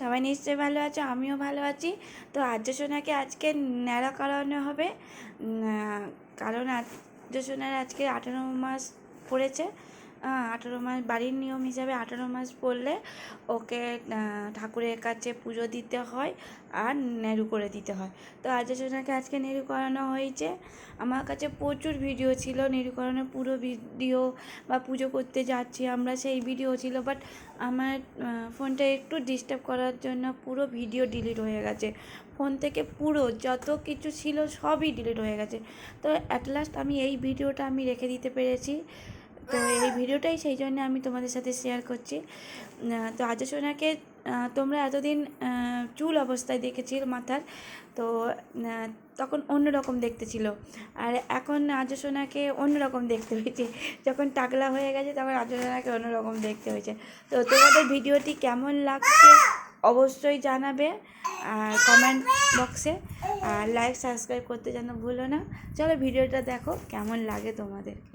সবাই নিশ্চয়ই ভালো আছো, আমিও ভালো আছি। তো আর্য সোনাকে আজকে ন্যাড়া করানো হবে। কারণ আর্য সোনার আজকে আঠারো মাস পড়েছে। আঠারো মাস, বাড়ির নিয়ম হিসাবে আঠারো মাস পড়লে ওকে ঠাকুরের কাছে পুজো দিতে হয় আর নেড়ু করে দিতে হয়। তো আর্য সোনাকে আজকে নেড়ু করানো হয়েছে। আমার কাছে প্রচুর ভিডিও ছিল, নেড়ু করানোর পুরো ভিডিও বা পুজো করতে যাচ্ছি আমরা, সেই ভিডিও ছিল। বাট আমার ফোনটা একটু ডিস্টার্ব করার জন্য পুরো ভিডিও ডিলিট হয়ে গেছে। ফোন থেকে পুরো যত কিছু ছিল সবই ডিলিট হয়ে গেছে। তো অ্যাট লাস্ট আমি এই ভিডিওটা আমি রেখে দিতে পেরেছি। তো এই ভিডিওটাই সেই জন্য আমি তোমাদের সাথে শেয়ার করছি। তো আজ সোনাকে তোমরা এতদিন চুল অবস্থায় দেখেছিল মাথার, তো তখন অন্যরকম দেখতে ছিল। আর এখন আজ সোনাকে অন্যরকম দেখতে হয়েছে। যখন টাকলা হয়ে গেছে, তখন আজ সোনাকে অন্যরকম দেখতে হয়েছে। তো তোমাদের ভিডিওটি কেমন লাগছে অবশ্যই জানাবে, আর কমেন্ট বক্সে আর লাইক সাবস্ক্রাইব করতে যেন ভুলো না। চলো ভিডিওটা দেখো, কেমন লাগে তোমাদেরকে।